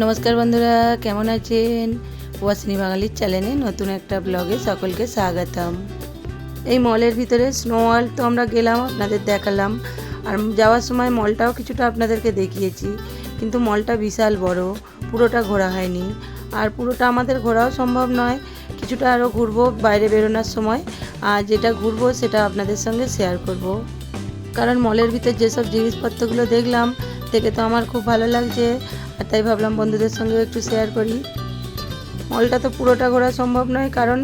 নমস্কার বন্ধুরা, কেমন আছেন? ওয়াসিনী বাঙালির চ্যানেলে নতুন একটা ব্লগে সকলকে স্বাগতম। এই মলের ভিতরে স্নো ওয়ার্ল্ড তো আমরা গেলাম, আপনাদের দেখালাম। আর যাওয়ার সময় মলটাও কিছুটা আপনাদেরকে দেখিয়েছি, কিন্তু মলটা বিশাল বড়, পুরোটা ঘোরা হয়নি। আর পুরোটা আমাদের ঘোরাও সম্ভব নয়, কিছুটা আরও ঘুরবো বাইরে বেরোনোর সময়। আর যেটা ঘুরবো সেটা আপনাদের সঙ্গে শেয়ার করব। কারণ মলের ভিতর যেসব জিনিসপত্রগুলো দেখলাম থেকে তো আমার খুব ভালো লাগছে। আর তাই ভাবলাম বন্ধুদের সঙ্গে একটু শেয়ার করি। মলটা তো পুরোটা ঘোরা সম্ভব নয়, কারণ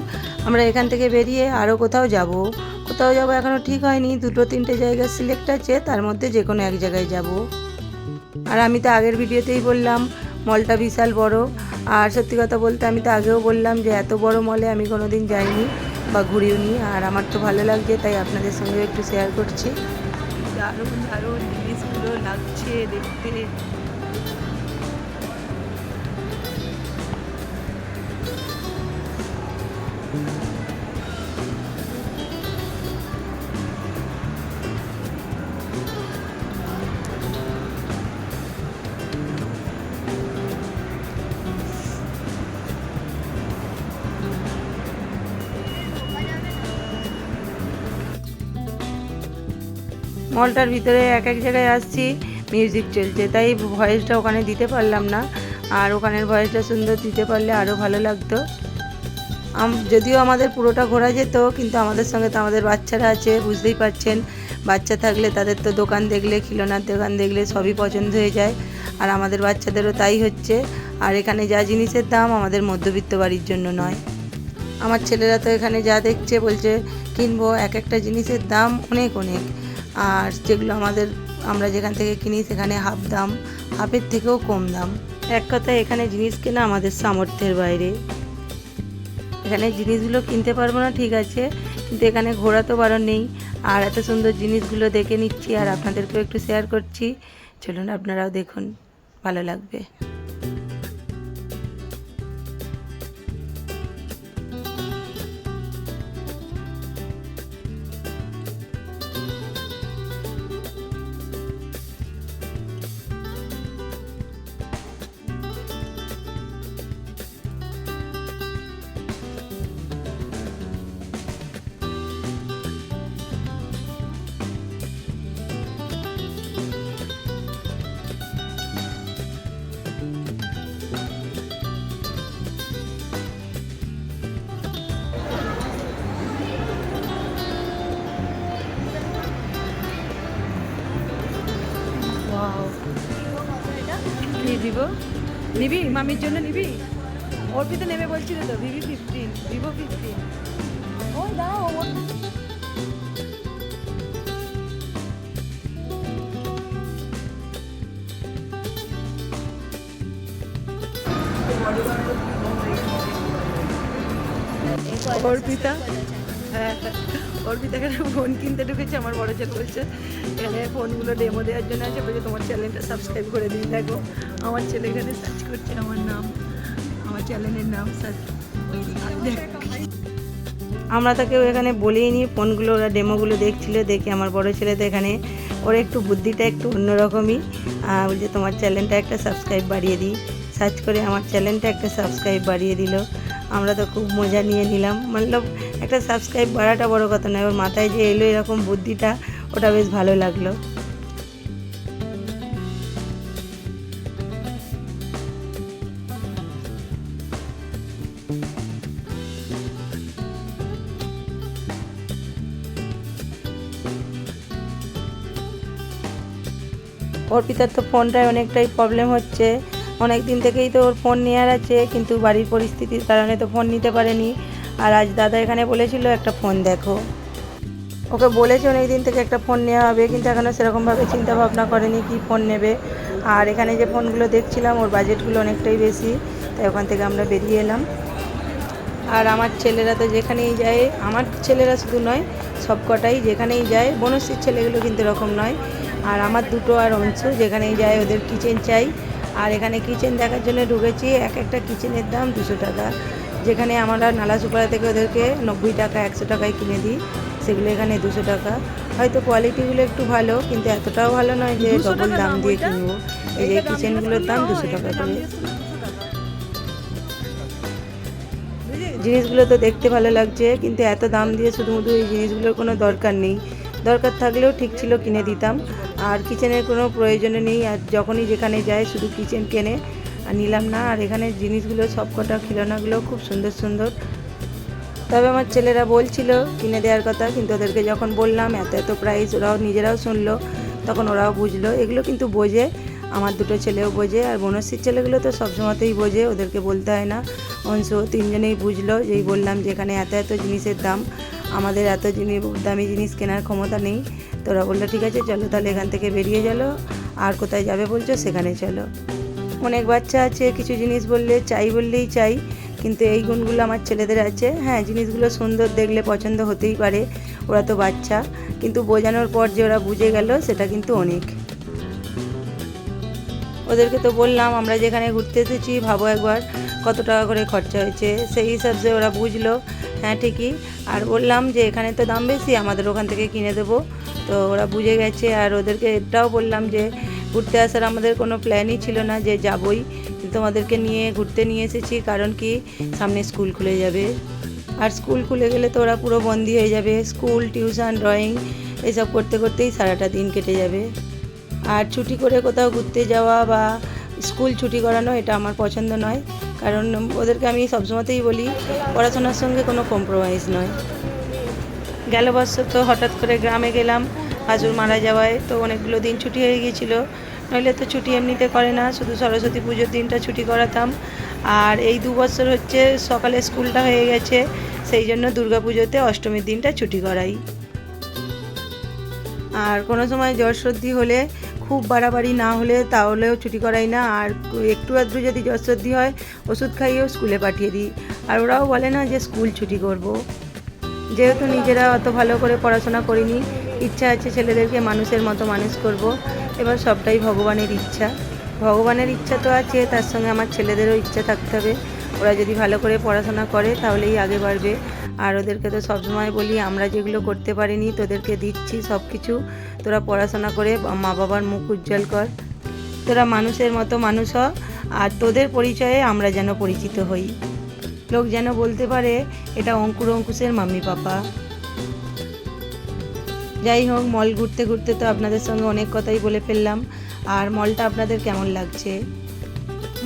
আমরা এখান থেকে বেরিয়ে আরও কোথাও যাব। কোথাও যাব এখনও ঠিক হয়নি, দুটো তিনটে জায়গা সিলেক্ট আছে, তার মধ্যে যে কোনো এক জায়গায় যাব। আর আমি তো আগের ভিডিওতেই বললাম মলটা বিশাল বড়। আর সত্যি কথা বলতে আমি তো আগেও বললাম যে এত বড় মলে আমি কোনো দিন যাইনি বা ঘুরিও নি, আর আমার তো ভালো লাগছে, তাই আপনাদের সঙ্গে একটু শেয়ার করছি। দারুণ দারুণ জিনিসগুলো লাগছে দেখতে। মলটার ভিতরে এক এক জায়গায় আসছি মিউজিক চলছে। তাই ভয়েসটা ওখানে দিতে পারলাম না। আর ওখানের ভয়েসটা সুন্দর দিতে পারলে আরও ভালো লাগতো। যদিও আমাদের পুরোটা ঘোরা যেত, কিন্তু আমাদের সঙ্গে তো আমাদের বাচ্চারা আছে, বুঝতেই পারছেন। বাচ্চা থাকলে তাদের তো দোকান দেখলে, খিলোনার দোকান দেখলে সবই পছন্দ হয়ে যায়। আর আমাদের বাচ্চাদেরও তাই হচ্ছে। আর এখানে যা জিনিসের দাম আমাদের মধ্যবিত্ত বাড়ির জন্য নয়। আমার ছেলেরা তো এখানে যা দেখছে, বলছে, কিনবো, এক একটা জিনিসের দাম অনেক অনেক। আর যেগুলো আমাদের, আমরা যেখান থেকে কিনি সেখানে হাফ দাম, হাফের থেকেও কম দাম। এক কথায় এখানে জিনিস কেনা আমাদের সামর্থ্যের বাইরে। এখানে জিনিসগুলো কিনতে পারব না, ঠিক আছে, কিন্তু এখানে ঘোরা তো বারণ নেই। আর এত সুন্দর জিনিসগুলো দেখে নিচ্ছি, আর আপনাদেরকেও একটু শেয়ার করছি। চলুন আপনারাও দেখুন, ভালো লাগবে। দিব নিবি? মামির জন্য নিবি? অর্পিতে নেবে বলছিল তো, ভিভি ফিফটিন ভিভো ফিফটিন ওই দাও অর্পিতা? হ্যাঁ অর্পিতা এখানে ফোন কিনতে ঢুকেছে, আমার বড় ছেলে বলছে এখানে ফোনগুলো ডেমো দেওয়ার জন্য আছে, বলছে তোমার চ্যানেলটা সাবস্ক্রাইব করে দিই দেখো। আমার ছেলে এখানে সার্চ করছে, আমার নাম, আমার চ্যানেলের নাম সার্চ আমরা তাকে এখানে বলেই নি ফোনগুলো, ওরা ডেমোগুলো দেখছিল, দেখে আমার বড় ছেলে তো এখানে, ওর একটু বুদ্ধিটা একটু অন্যরকমই। বলছে, তোমার চ্যানেলটা একটা সাবস্ক্রাইব বাড়িয়ে দিই। সার্চ করে আমার চ্যানেলটা একটা সাবস্ক্রাইব বাড়িয়ে দিল। আমরা তো খুব মজা নিয়ে নিলাম। মতলব একটা সাবস্ক্রাইব বাড়াটা বড় কথা নয়, ওর মাথায় যে এলো এরকম বুদ্ধিটা, ওটা বেশ ভালো লাগল। অর্পিতার তো ফোনটায় অনেকটাই প্রবলেম হচ্ছে। অনেক দিন থেকেই তো ওর ফোন নেওয়ার আছে, কিন্তু বাড়ির পরিস্থিতির কারণে তো ফোন নিতে পারেনি। আর আজ দাদা এখানে বলেছিল, একটা ফোন দেখো। ওকে বলেছে অনেক দিন থেকে একটা ফোন নেওয়া হবে, কিন্তু এখনও সেরকমভাবে চিন্তা ভাবনা করেনি কি ফোন নেবে। আর এখানে যে ফোনগুলো দেখছিলাম, ওর বাজেটগুলো অনেকটাই বেশি, তাই ওখান থেকে আমরা বেরিয়ে এলাম। আর আমার ছেলেরা তো যেখানেই যায়, আমার ছেলেরা শুধু নয় সব কটাই যেখানেই যায়, বনশ্রীর ছেলেগুলো কিন্তু এরকম নয়। আর আমার দুটো আর অংশ যেখানেই যায় ওদের কিচেন চাই। আর এখানে কিচেন দেখার জন্য ঢুকেছি এক একটা কিচেনের দাম দুশো টাকা। যেখানে আমরা নালা সুপারা থেকে ওদেরকে নব্বই টাকা একশো টাকায় কিনে দিই সেগুলো এখানে দুশো টাকা। হয়তো কোয়ালিটিগুলো একটু ভালো কিন্তু এতটাও ভালো নয় যে ডবল দাম দিয়ে কিনবো। এই যে কিচেনগুলোর দাম দুশো টাকা করে। জিনিসগুলো তো দেখতে ভালো লাগছে কিন্তু এত দাম দিয়ে শুধুমুধু এই জিনিসগুলোর কোনো দরকার নেই। দরকার থাকলেও ঠিক ছিল কিনে দিতাম। আর কিচেনের কোনো প্রয়োজনে নেই। আর যখনই যেখানে যায় শুধু কিচেন কেনে। আর নিলাম না। আর এখানে জিনিসগুলো সব কটা খিলৌনাগুলো খুব সুন্দর সুন্দর। তবে আমার ছেলেরা বলছিল কিনে দেওয়ার কথা। কিন্তু ওদেরকে যখন বললাম, এত এত প্রাইস ওরাও নিজেরাও শুনলো। তখন ওরাও বুঝলো। এগুলো কিন্তু বোঝে। আমার দুটো ছেলেও বোঝে। আর বনশ্রীর ছেলেগুলো তো সবসময়তেই বোঝে। ওদেরকে বলতে হয় না। অংশ তিনজনেই বুঝলো। যেই বললাম যে এখানে এত এত জিনিসের দাম। আমাদের এত জিনিস, দামি জিনিস কেনার ক্ষমতা নেই। তোরা বলল, ঠিক আছে, চলো তাহলে এখান থেকে বেরিয়ে চলো। আর কোথায় যাবে বলছো, সেখানে চলো। অনেক বাচ্চা আছে, কিছু জিনিস বললে, চাই বললেই চাই, কিন্তু এই গুণগুলো আমার ছেলেদের আছে। হ্যাঁ জিনিসগুলো সুন্দর দেখলে পছন্দ হতেই পারে, ওরা তো বাচ্চা। কিন্তু বোঝানোর পর যে ওরা বুঝে গেল, সেটা কিন্তু অনেক। ওদেরকে তো বললাম, আমরা যেখানে ঘুরতে এসেছি, ভাবো একবার কত টাকা করে খরচা হয়েছে, সেই হিসাব হিসাবে ওরা বুঝলো। হ্যাঁ ঠিকই। আর বললাম যে এখানে তো দাম বেশি, আমাদের ওখান থেকে কিনে দেবো। তো ওরা বুঝে গেছে, আর ওদেরকে এটাও বললাম যে ঘুরতে আসার আমাদের কোনো প্ল্যানই ছিল না যে যাবই। তোমাদেরকে নিয়ে ঘুরতে নিয়ে এসেছি, কারণ কি? সামনে স্কুল খুলে যাবে। আর স্কুল খুলে গেলে তো ওরা পুরো বন্দি হয়ে যাবে। স্কুল টিউশন ড্রয়িং এসব করতে করতেই সারাটা দিন কেটে যাবে। আর ছুটি করে কোথাও ঘুরতে যাওয়া বা স্কুল ছুটি করানো এটা আমার পছন্দ নয়। কারণ ওদেরকে আমি সবসময়তেই বলি, পড়াশোনার সঙ্গে কোনো কম্প্রোমাইজ নয়। গেল বছর তো হঠাৎ করে গ্রামে গেলাম, হাজুর মারা যাওয়ায় তো অনেকগুলো দিন ছুটি হয়ে গিয়েছিল। নইলে তো ছুটি এমনিতে করে না, শুধু সরস্বতী পুজোর দিনটা ছুটি করাতাম। আর এই দু বছর হচ্ছে সকালে স্কুলটা হয়ে গেছে, সেই জন্য পুজোতে অষ্টমীর দিনটা ছুটি করাই। আর কোনো সময় জ্বর সর্দি হলে খুব বাড়াবাড়ি না হলে তাহলেও ছুটি করাই না। আর একটু আধটু যদি জ্বর সর্দি হয়, ওষুধ খাইয়েও স্কুলে পাঠিয়ে দিই। আর ওরাও বলে না যে স্কুল ছুটি করব। যেহেতু নিজেরা অত ভালো করে পড়াশোনা করিনি, ইচ্ছা আছে ছেলেদেরকে মানুষের মতো মানুষ করব। এবার সবটাই ভগবানের ইচ্ছা। ভগবানের ইচ্ছা তো আছে, তার সঙ্গে আমার ছেলেদেরও ইচ্ছা থাকতে হবে। ওরা যদি ভালো করে পড়াশোনা করে, তাহলেই আগে বাড়বে। আর ওদেরকে তো সবসময় বলি, আমরা যেগুলো করতে পারিনি তোদেরকে দিচ্ছি সব কিছু তোরা পড়াশোনা করে মা বাবার মুখ উজ্জ্বল কর। তোরা মানুষের মতো মানুষ হ, আর তোদের পরিচয়ে আমরা যেন পরিচিত হই। লোক যেন বলতে পারে, এটা অঙ্কুর অঙ্কুশের মাম্মি পাপা। যাই হোক, মল ঘুরতে ঘুরতে তো আপনাদের সঙ্গে অনেক কথাই বলে ফেললাম। আর মলটা আপনাদের কেমন লাগছে?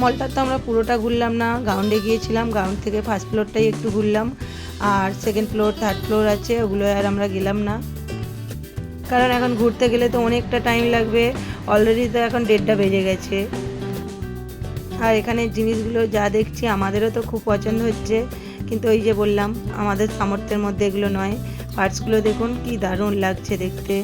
মলটা তো আমরা পুরোটা ঘুরলাম না গ্রাউন্ডে গিয়েছিলাম গ্রাউন্ড থেকে ফার্স্ট ফ্লোরটাই একটু ঘুরলাম। আর সেকেন্ড ফ্লোর থার্ড ফ্লোর আছে, ওগুলো আর আমরা গেলাম না। কারণ এখন ঘুরতে গেলে তো অনেকটা টাইম লাগবে। অলরেডি তো এখন ডেটটা বেজে গেছে। আর এখানে জিনিসগুলো যা দেখছি, আমাদেরও তো খুব পছন্দ হচ্ছে। কিন্তু ওই যে বললাম, আমাদের সামর্থ্যের মধ্যে এগুলো নয়। পার্টসগুলো দেখুন, কি দারুণ লাগছে দেখতে।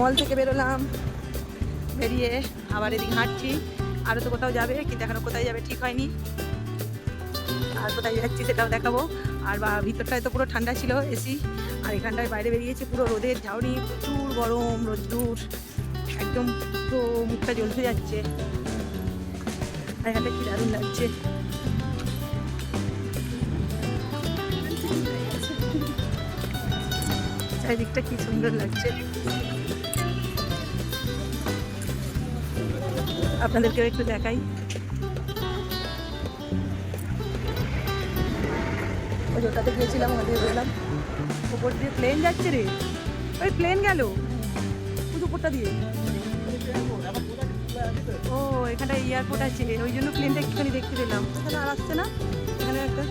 মল থেকে বেরোলাম। বেরিয়ে আবার এদিকে হাঁটছি। আরও তো কোথাও যাবে, কিন্তু এখনও কোথায় যাবে ঠিক হয়নি। আর কোথায় যাচ্ছি সেটাও দেখাবো। আর বা, ভিতরটায় তো পুরো ঠান্ডা ছিল এসি আর এখানটায় বাইরে বেরিয়েছে, পুরো রোদের ঝাউনি, প্রচুর গরম, রোদ্দুর। একদম পুরো মুখটা জ্বলতে যাচ্ছে। আর এখানটা কি দারুণ লাগছে। চারিদিকটা কি সুন্দর লাগছে। আপনাদেরকেও একটু দেখাই। ওই ওটাতে গিয়েছিলাম ওদের গেলাম উপর দিয়ে প্লেন যাচ্ছে রে। ওই প্লেন গেল। শুধু উপরটা দিয়ে। ও, এখানটা এয়ারপোর্ট আছে ওই জন্য প্লেনটা একটুখানি দেখতে পেলাম। আর আসছে না? এখানে একটা।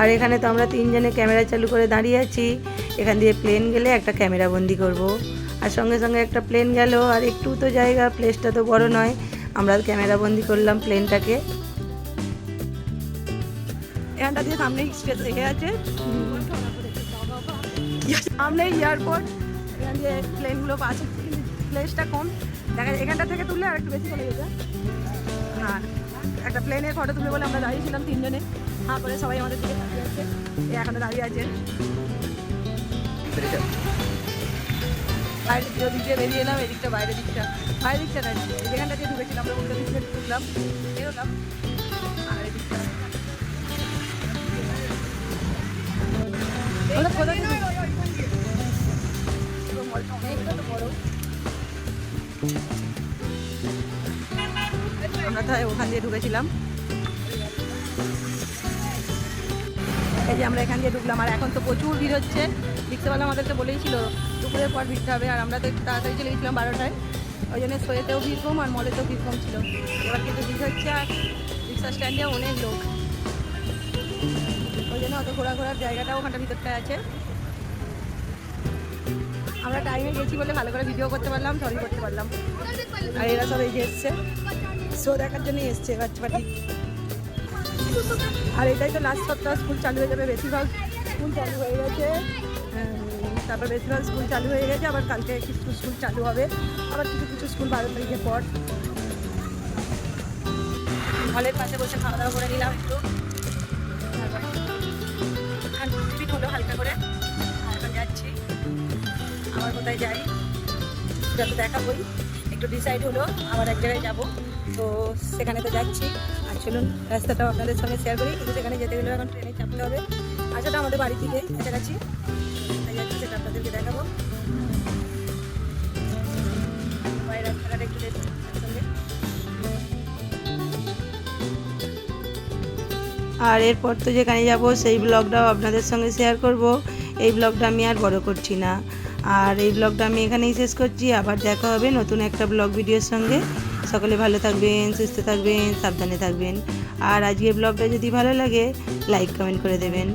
আর এখানে তো আমরা তিনজনে ক্যামেরা চালু করে দাঁড়িয়ে আছি। এখান দিয়ে প্লেন গেলে একটা ক্যামেরা বন্দি করব। আর সঙ্গে সঙ্গে একটা প্লেন গেল আর একটু তো জায়গা প্লেসটা তো বড় নয়। আমরা ক্যামেরা বন্দি করলাম প্লেনটাকে এখানটা দিয়ে সামনেই স্টেজ রেখে আছে। সামনেই এয়ারপোর্ট এখান দিয়ে প্লেনগুলো আছে প্লেসটা কম। দেখা এখানটা থেকে তুললে আর একটু বেশি চলে যেতে। হ্যাঁ একটা প্লেনের ফটো তুলে বলে আমরা দাঁড়িয়েছিলাম তিনজনে। হ্যাঁ করে সবাই আমাদের দিকে তাকিয়ে আছে। এ দাঁড়িয়ে আছে। বাইরের দিকে বেরিয়ে এলাম, এদিকটা বাইরের দিকটা। বাইরের দিকটা না, যেখানটা দিয়ে ঢুকেছিলাম, আমরা উল্টো দিকে ঢুকলাম, বেরোলাম, আর এদিকটা। ওখান দিয়ে ঢুকেছিলাম। এই যে আমরা এখান দিয়ে ঢুকলাম, আর এখন তো প্রচুর ভিড় হচ্ছে। রিক্সাওয়ালা আমাদেরকে বলেই ছিল দুপুরের পর ভিড়তে হবে। আর আমরা তো একটু তাড়াতাড়ি চলে গেছিলাম বারোটায়। ওই জন্য সোয়েতেও ভিড় কম আর মলেতেও ভিড় কম ছিল। এবার কিন্তু ভিড় হচ্ছে আর রিক্সা স্ট্যান্ডে অনেক লোক। ওই জন্য অত ঘোরা ঘোরার জায়গাটাও ওখানটা ভিতরটায় আছে। আমরা টাইমে গেছি বলে ভালো করে ভিডিও করতে পারলাম সবই করতে পারলাম। আর এরা সব এই যে এসছে। শো দেখার জন্যই এসছে বাচ্চা পাটি আর এটাই তো লাস্ট সপ্তাহ স্কুল চালু হয়ে যাবে, বেশিরভাগ স্কুল চালু হয়ে গেছে। তারপর বেশিরভাগ স্কুল চালু হয়ে গেছে, আবার কালকে কিছু স্কুল চালু হবে। আবার কিছু কিছু স্কুল বারো তারিখের পর। হলের পাশে বসে খাওয়া দাওয়া করে নিলাম একটু। হলো হালকা করে যাচ্ছি। আবার কোথায় যাই? সেটা দেখা দেখাবোই একটু ডিসাইড হলো, আবার এক জায়গায় যাব। তো সেখানে তো যাচ্ছি। চলুন, রাস্তাটাও আপনাদের সঙ্গে শেয়ার করি। কিন্তু সেখানে যেতে গেলে এখন ট্রেনে চাপতে হবে। আর সেটা আমাদের বাড়ি থেকে কাছাকাছি তাই যাচ্ছি সেটা আপনাদেরকে দেখাবো। আর এরপর তো যেখানে যাব, সেই ব্লগটাও আপনাদের সঙ্গে শেয়ার করব। এই ব্লগটা আমি আর বড় করছি না। আর এই ব্লগটা আমি এখানেই শেষ করছি। আবার দেখা হবে নতুন একটা ব্লগ ভিডিওর সঙ্গে। সকলে ভালো থাকবেন, সুস্থ থাকবেন, সাবধানে থাকবেন। আর আজকের ব্লগটা যদি ভালো লাগে লাইক কমেন্ট করে দেবেন।